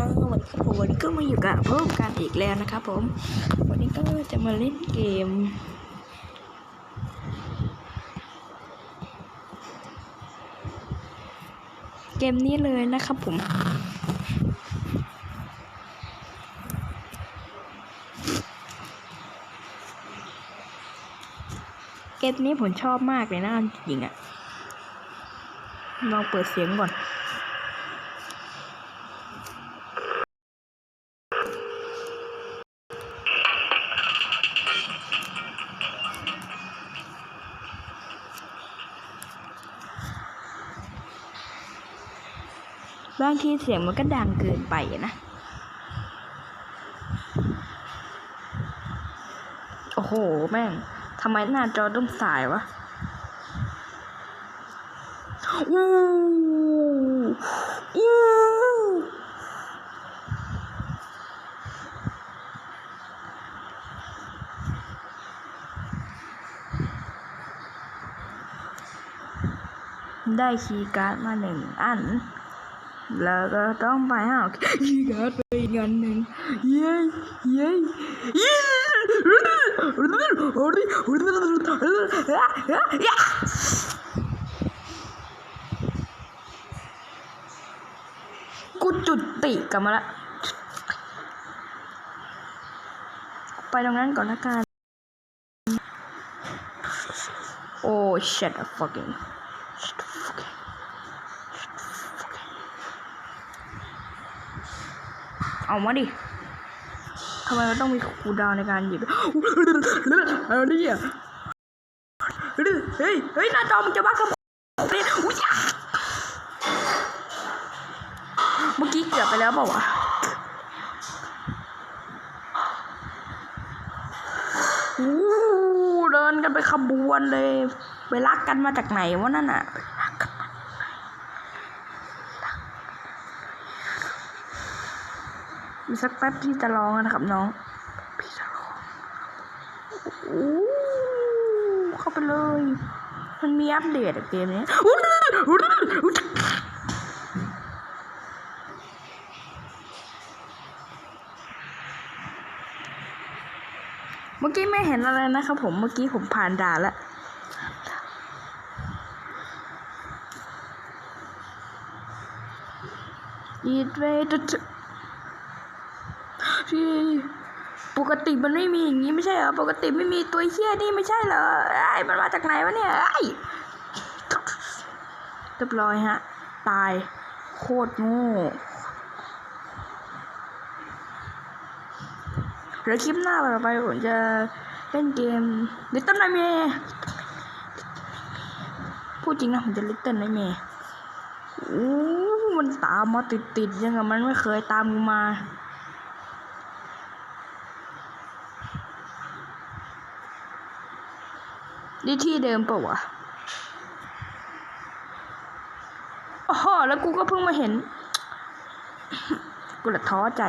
วัสดีครับผมวันนี้ก็มาอยู่กับเพิ่มกันอีกแล้วนะครับผม วันนี้ก็จะมาเล่นเกม เกมนี้เลยนะครับผมเกมนี้ผมชอบมากเลยนะจริงๆอะลองเปิดเสียงก่อน บางทีเสียงมันก็ดังเกินไปนะ โอ้โห แม่งทำไมหน้าจอต้องสายวะอู้อู้ได้คีย์การ์ดมาหนึ่งอัน แล้วก็ต้องไปหาคีย์การ์ดไปอีกอันหนึ่งเย้เย้เย้กูจุดติกลับมาละ ไปตรงนั้นก่อนละกัน โอ้ shit fucking shit fucking เอามาดิทำไมมันต้องมีคูดาวในการหยิบอะไรเนี่ยเฮ้ย เฮ้ย หน้าจอมันจะบ้ากับเนี่ยอุ้ยเมื่อกี้เกือบไปแล้วเปล่าวะอู้เดินกันไปขบวนเลย ไปรักกันมาจากไหนวะนั่นน่ะ มีสักแป๊บที่จะร้องนะครับน้อง พี่จะร้องโอ้เข้าไปเลย มันมีอัปเดตเกมนี้เมื่อกี้ไม่เห็นอะไรนะครับผม เมื่อกี้ผมผ่านด่านแล้วอีทเวทพี่ป กติมันไม่มีอย่างนี้ไม่ใช่เหรอ ปกติไม่มีตัวเฮี้ยนี่ไม่ใช่เหรอไอ้มันมาจากไหนวะเนี่ยไอ้เรียบร้อยฮะ ตาย โคตรโง่เดี๋ยวคลิปหน้าต่อไปผมจะเล่นเกม Little Nightmare พูดจริงนะผมจะ Little Nightmare โอ้มันตามมาติดๆยังไงมันไม่เคยตามกูมา นี่ที่เดิมเปล่าวะอ๋อแล้วกูก็เพิ่งมาเห็น กูละท้อใจ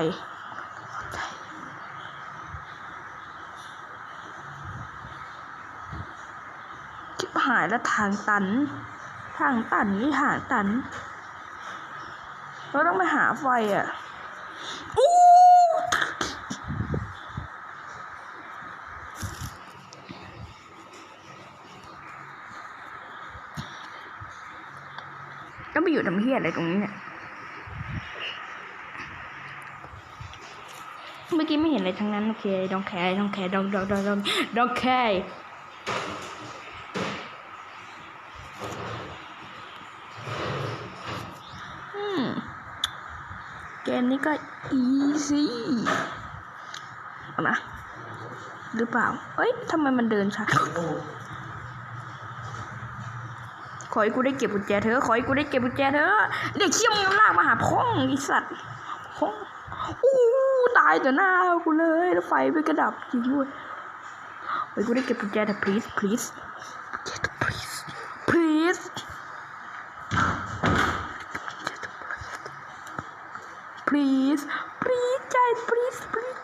ชิบหายแล้วทางตัน ทางตันนี่หางตัน เราต้องไปหาไฟอะ อู้ก็ไป อยู่ทำเพี้ยอะไรตรงนี้เนี่ย เมื่อกี้ไม่เห็นอะไรทั้งนั้น โอเค ดองแคร์ดองแคร์ดองดองดองดองดองแคร์อืมเกมนี้ก็อีซี่เอานะหรือเปล่า เอ้ยทำไมมันเดินช้า ขอให้กูได้เก็บกุญแจเธอขอให้กูได้เก็บกุญแจเธอเด็กเชี่ยมงลากมาหาพ่องไอสัตว์พ่องอู้ตายต่อหน้ากูเลยแล้วไฟไปกระดับจริงด้วยขอให้กูได้เก็บกุญแจเธอ please please please please please please ใจ please please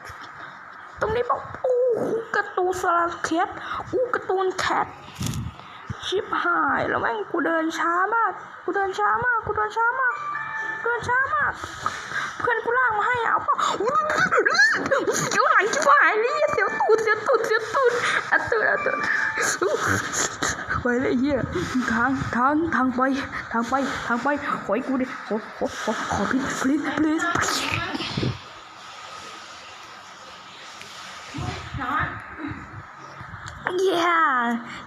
ตรงนี้บอกอู้กร์ตูนสลัดแคทอู้กร์ตูนแคท ชิบหายแล้วแม่งกูเดินช้ามาก กูเดินช้ามาก กูเดินช้ามาก เดินช้ามาก เพื่อนกูลากมาให้เอาปล่าเสียวหลชิบหายเลยเหี้ยเสียวตูดเสียวตูดเสียวตูดอัดตูดอัดตูดไปเลยเฮียทางทางทางไป ทางไป ทางไป ขอให้กูดิ ขอ ขอ ขอขอพี่ please please นอน เย้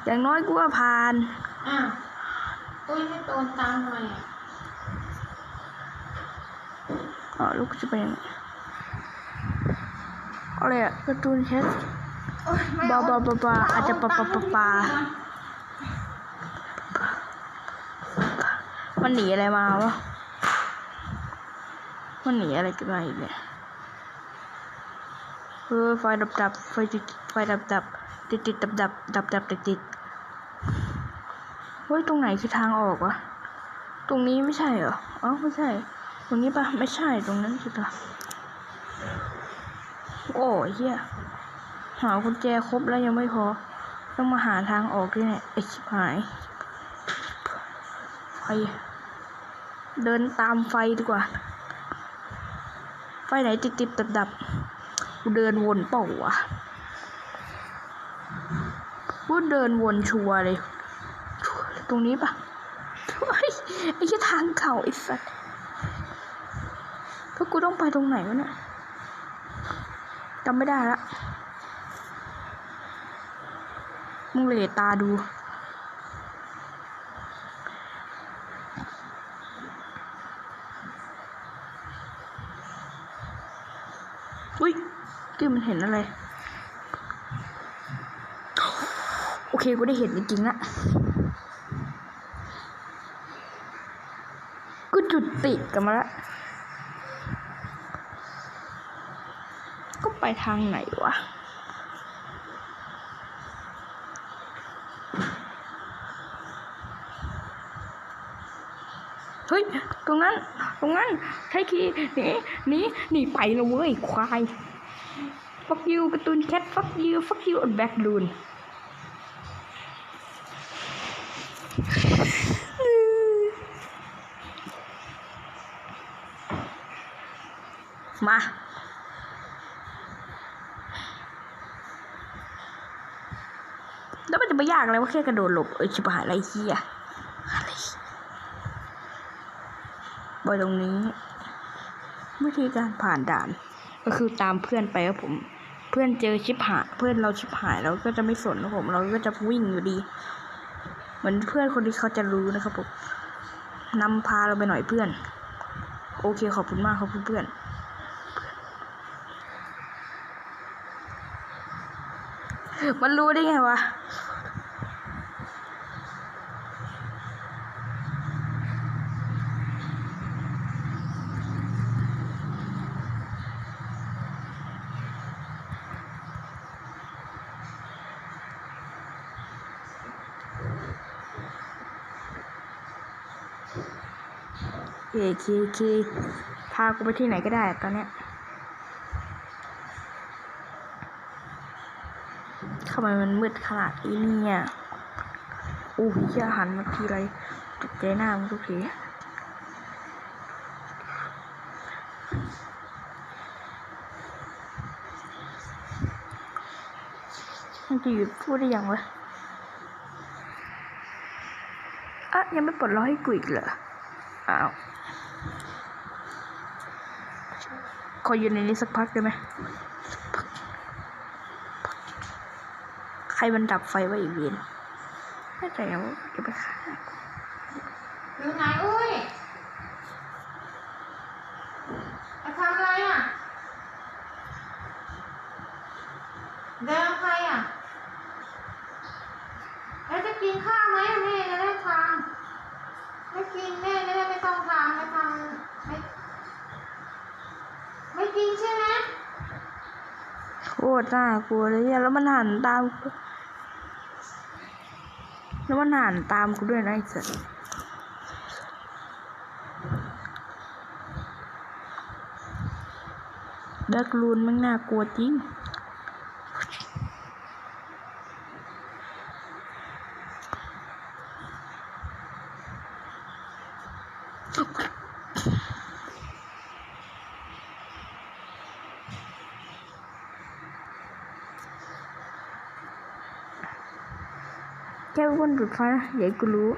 อย่างน้อยกูว่าผ่านอ้าวตุ้ยไม่โดนตังค์หน่อยอะอ๋อลูกจะไปยังไงอะไรอะการ์ตูนแคทโอ๊ยไม่บาเอบาบาบาอาจจะปะปะปะปามันหนีอะไรมาวะมันหนีอะไรกันมาอีกเนี่ยเออไฟดับดับไฟติดไฟดับดับ ติดติดดับดับดับดับติดติดเฮ้ยตรงไหนคือทางออกวะตรงนี้ไม่ใช่เหรออ๋อไม่ใช่ ตรงนี้ปะไม่ใช่ตรงนั้นสิปะโอ้ยเฮียหากุญแจครบแล้วยังไม่พอ ต้องมาหาทางออกด้วยเนี่ยไอชิบหายไฟเดินตามไฟดีกว่า ไฟไหนติดติดดับดับกูเดินวนเป่าวะ กูเดินวนชัวร์เลย ตรงนี้ปะเฮ้ไอ้ที่ทางเข่าไอ้สัสแล้วกูต้องไปตรงไหนวะเนี่ยจำไม่ได้ละ มึงเหลตาดูอุ้ยกี้มันเห็นอะไร โอเค กูได้เห็นจริงๆละกูจุดติดกันมาละก็ไปทางไหนวะเฮ้ย ตรงนั้น ตรงนั้น ใช้คีหนีหนีหนีไปแล้วเว้ย ควาย fuck you การ์ตูนแคท fuck you fuck you แบ็คลูน มา แล้วมันจะไม่ยากเลยว่าแค่กระโดดหลบ เอ้ยชิบหายอะไรเฮียอะไรบอยตรงนี้ วิธีการผ่านด่าน ก็คือตามเพื่อนไปครับผม เพื่อนเจอชิบหายเพื่อนเราชิบหายเราก็จะไม่สนนะผม เราก็จะวิ่งอยู่ดี เหมือนเพื่อนคนที่เขาจะรู้นะครับผมนำพาเราไปหน่อยเพื่อน โอเคขอบคุณมากครับเพื่อน มันรู้ได้ไงวะเคเคเคพากูไปที่ไหนก็ได้ตอนเนี้ยำไมมันมืดขนาดนี้เนี่ยโอ้ยอย่าหันมาทีไรตกใจหน้ามึงทุกทีมันจะหยุดพูดได้ยังวะอะยังไม่ปลดล็อกให้กูอีกเหรอ อ้าว ขออยู่ในนี้สักพักได้ไหม ใครมันดับไฟไว้อีกเวียนไม่ใจว่าจะไปฆ่าอยู่ไหนอุ้ยจะทำอะไรอะ เดินใครอะ แล้วจะกินข้าวไหมแม่จะได้ทำไม่กินแม่จะได้ไม่ต้องทำไม่ทำไม่ไม่กินใช่ไหมโคตรน่ากลัวเลยเนี่ยแล้วมันหันตามกู แล้วมันอ่านตามกูด้วยนะไอ้สัสดักลูนมันน่ากลัวจริง อ้วนจุดไฟนะอย่าให้กูรู้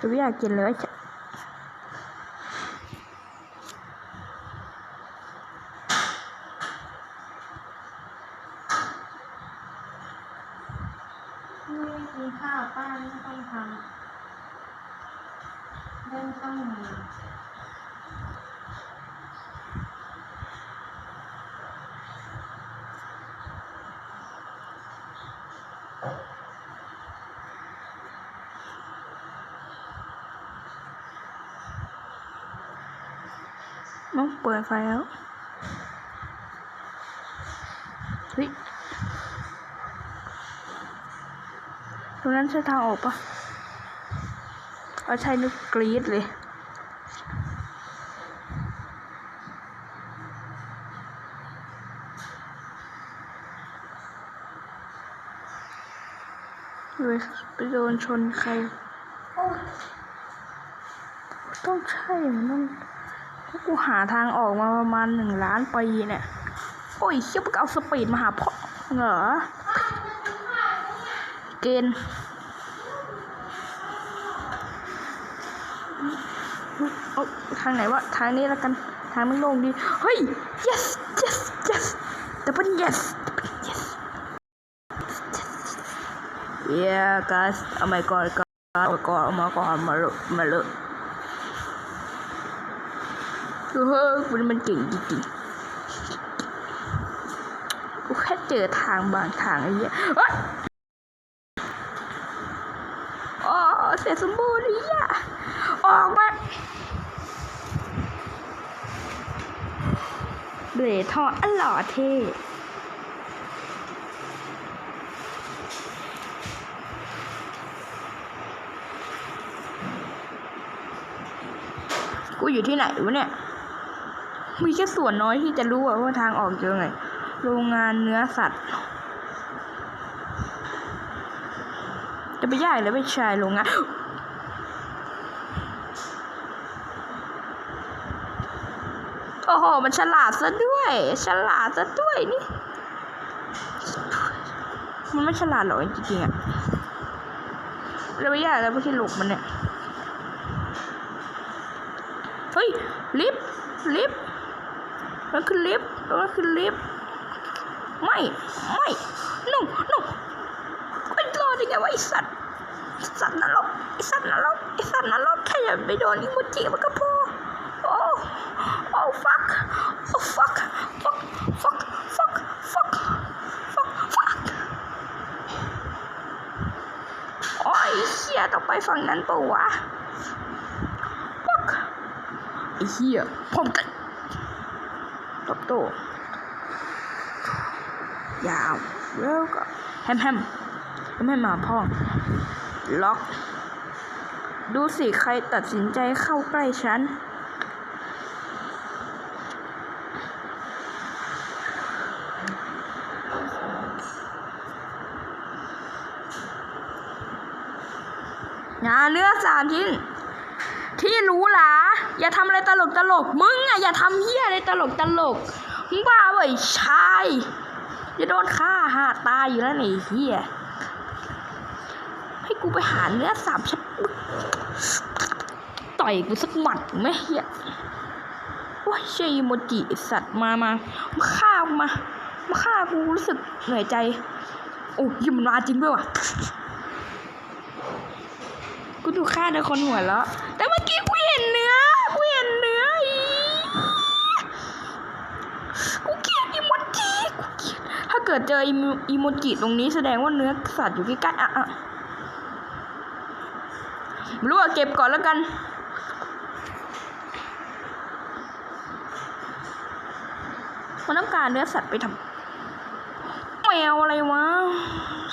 ตัวอยากกินเลยว่าจะ ไม่ได้กินข้าวป้าไม่ต้องทำเริ่มต้องมี ต้องเปิดไฟแล้วเฮ้ยตรงนั้นใช่ทางออกปะเอาใช่นึกกรีดเลยเลยไปโดนชนใคร ต้องใช่มันต้อง กูหาทางออกมาประมาณหนึ่งล้านปีเนี่ย โอ้ยเชี่ยมึงเอาสปีดมาหาพ่อเหรอเกณฑ์ทางไหนวะ ทางนี้ล้วกัน ทางม่โล่งดี เฮ้ย yes yes yes double yes yes yeah guys oh my god god oh my god oh my god มาเลยมาเลย เฮ้ยมันมันเก่งจริงๆกูแค่เจอทางบางทางไอ้เหี้ยเฮ้ยอ๋อเสร็จสมบูรณ์เลยอะออกมาเบรทออหล่อเท่กูอยู่ที่ไหนวะเนี่ย มีแค่ส่วนน้อยที่จะรู้ว่าทางออกอยู่ตรงโรงงานเนื้อสัตว์ จะไปยากเลยไม่ใช่โรงงานโอ้โห มันฉลาดซะด้วย ฉลาดซะด้วยนี่ มันไม่ฉลาดหรอกจริงๆอะเราไม่ยากเลยไม่ใช่หลบมันเนี่ย เฮ้ย ลิฟต์ลิฟ ต์มันคือลิฟต์มันคือลิฟต์ไม่ไม่ no no ไม่รอดได้ไงวะไอสัตว์สัตว์นรกไอสัตว์นรกไอสัตว์นรกแค่อย่าไปโดนอิโมจิมันก็พอโอ้โอ้ fuck โอ้ fuck fuck fuck fuck fuck fuck fuck โอ้ยเฮียต้องไปฝั่งนั้นปะวะ fuck ไอเฮียผมกัน ตบโตยาวแล้วก็แฮมแฮมแฮมแฮมมาพ่อ ล็อก ดูสิใครตัดสินใจเข้าใกล้ฉัน งานเนื้อสามชิ้น ที่รู้ลา อย่าทำอะไรตลกตลกมึงอะอย่าทำเหี้ยอะไรตลกตลกมึงบ้าเว้ยชายจะโดนฆ่าหาตายอยู่แล้วนี่เหี้ยให้กูไปหาเนื้อสามชั้นต่อยกูสักหมัดไหมเหี้ยโอ้ยเชยอีโมจิสัตว์มามามาฆ่ากูมา มาฆ่ากูรู้สึกเหนื่อยใจ โอ้ยมันมาจริงด้วยว่ะกูดูฆ่าในคนหัวแล้วแต่เมื่อกี้กูเห็นเนื้อ กูเห็นเนื้ออีกูเกลียดอีโมจิกูเกลียดถ้า เกิดเจออีโมจิตรงนี้แสดงว่าเนื้อสัตว์อยู่ใกล้ๆอะอะรู้อะเก็บก่อนแล้วกัน มันต้องการเนื้อสัตว์ไปทำแมวอะไรวะ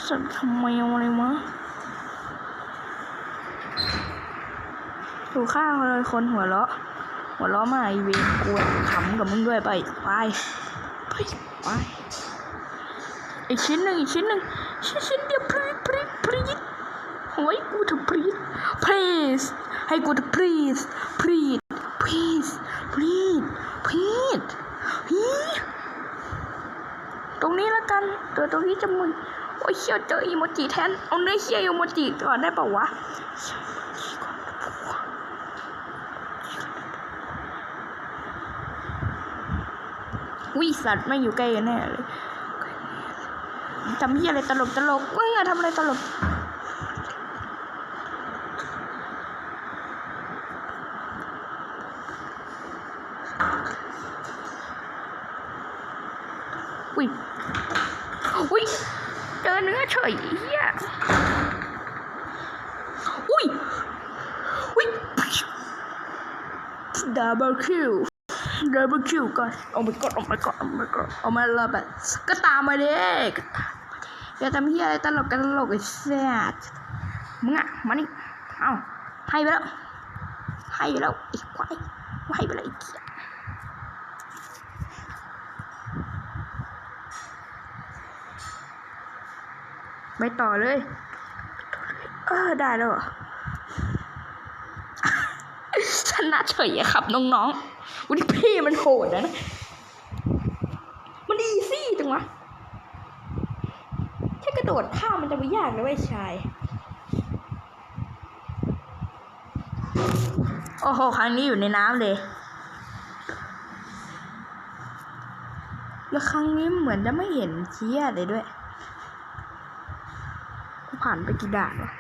สัตว์ทำแมวอะไรวะดูข้าเลยคนหัวเราะ หัวเราะมาอีเวนกวนขำกับมึงด้วยไป ไป ไปไป อีกชิ้นหนึ่งอีกชิ้นหนึ่งชิ้นชิ้นเดียวพรีดพรีดพรีดโอ้ยกูจะพรีด please ให้กูจะ please please please please please ฮีตรงนี้แล้วกันตัวตรงนี้จะมึงโอ้ยเชี่ยเจออีโมจิแทน เอาเนื้อเชี่ยอีโมจิก่อนได้ปะวะวิสัตว์ไม่อยู่ใกล้แน่เลย ทำเฮียอะไรตลกตลกมึงอะทำอะไรตลกอุ้ยอุ้ยเจอเนื้อเฉยเฮียอุ้ยอุ้ย double kill double kill ก่อนโอ้ my god โอ้ my god โอ้ my god เอามาละแบบก็ตามมาเด้อก็ตามอย่าทำเฮียอะไรตลกกันตลกไอ้แซ่ดมึงอะมานี่เอ้าให้ไปแล้วให้ไปแล้วไอ้ควายให้ไปแล้วไอ้เกียไปต่อเลย เออได้แล้วชนะเฉยครับน้องๆ วันนี้พี่มันโหดนะ มันอีซี่จังวะแค่กระโดดข้ามมันจะไม่ยากเลยเว้ยชายโอ้โหครั้งนี้อยู่ในน้ำเลย แล้วครั้งนี้เหมือนจะไม่เห็นเชี้ยเลยด้วย ผ่านไปกี่ด่านวะ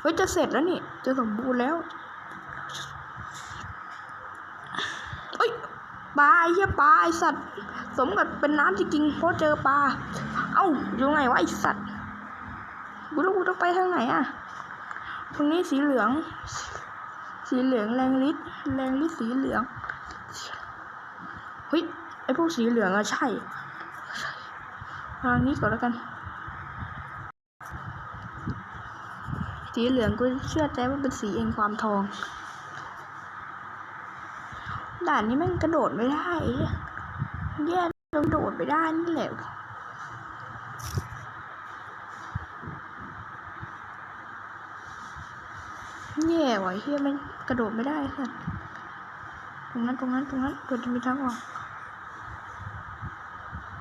เฮ้ย จะเสร็จแล้วนี่ จะสมบูรณ์แล้ว เฮ้ย ปลาเหี้ยปลาไอสัตว์ สมกับเป็นน้ำจริงเพราะเจอปลา เอ้าอยู่ไงวะไอสัตว์กูรู้กูต้องไปทางไหนอะ ตรงนี้สีเหลือง สีเหลืองแรงฤทธิ์แรงฤทธิ์สีเหลือง เฮ้ยไอพวกสีเหลืองอะใช่ใช่ทางนี้ก่อนแล้วกัน สีเหลืองกูเชื่อใจว่าเป็นสีเองความทอง ด่านนี้ม่งกระโดดไม่ได้เหี้ยแย่เราโดดไปได้นี่แหละแย่ว่ะเฮียม่งกระโดดไม่ได้ค่ะตรงนั้นตรงนั้นตรงนั้นเกิดจะมีทางออก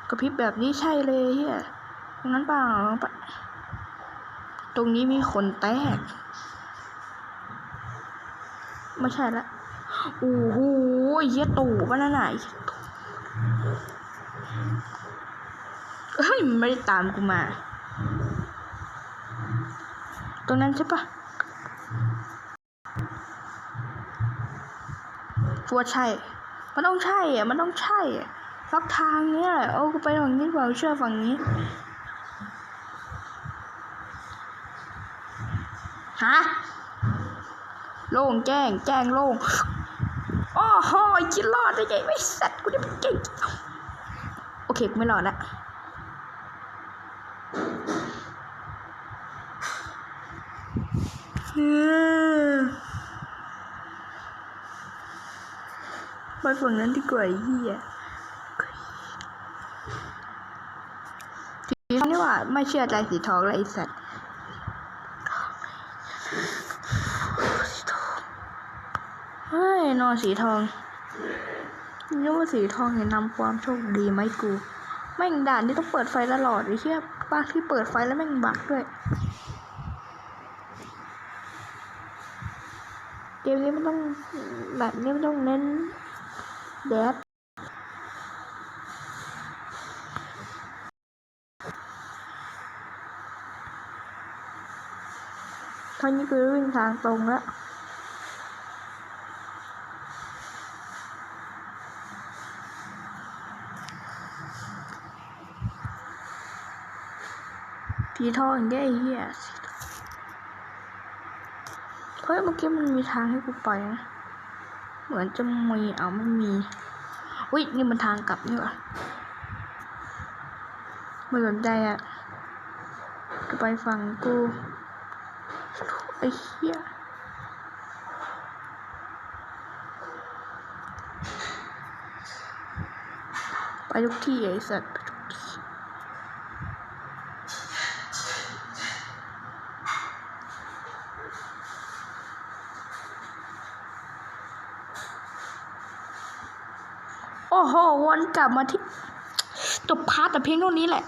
กระพริบแบบนี้ใช่เลยเฮียตรงนั้นเปล่าปะตรงนี้มีคนแตก ไม่ใช่ละ โอ้โหเหี้ยตู่ปะนั่นไหนเฮ้ยมันไม่ได้ตามกูมา ตรงนั้นใช่ปะฟัวใช่ มันต้องใช่อะ มันต้องใช่อะสักทางเนี้ยแหละเอากูไปฝั่งนี้กว่าเชื่อฝั่งนี้ ฮะ โล่งแจ้ง แจ้งโล่ง โอ้โหจิรอดได้ไงไม่สัตว์กูได้เป็นเก่งโอเคกูไม่รอดละไปฝั่งนั้นดีกว่าเฮียสีทองนี่ว่าไม่เชื่อใจสีทองเลยไอ้สัตว์ เฮ้ย นอนสีทองนี่ว่าสีทองเห็นนำความโชคดีไหมกู แม่งด่านนี่ต้องเปิดไฟตลอดไอ้เชี่ยบางที่เปิดไฟแล้วแม่งบักด้วย เกมนี้มันต้องแบบนี้มันต้องเน้นแดดท่านี้คือวิ่งทางตรงแล้ว ผีทองอย่างเงี้ยไอ้เหี้ยเฮ้ยเมื่อกี้มันมีทางให้กูไปนะเหมือนจะมีเอาไม่มีอุ้ยนี่มันทางกลับนี่หวะไม่สนใจอะจะไปฝั่งกูไอ้เหี้ยไปทุกที่ไอ้สัตว์ไปทุกที่ โอ้โหวนกลับมาที่จบพาร์ทแต่เพียงเท่านี้แหละ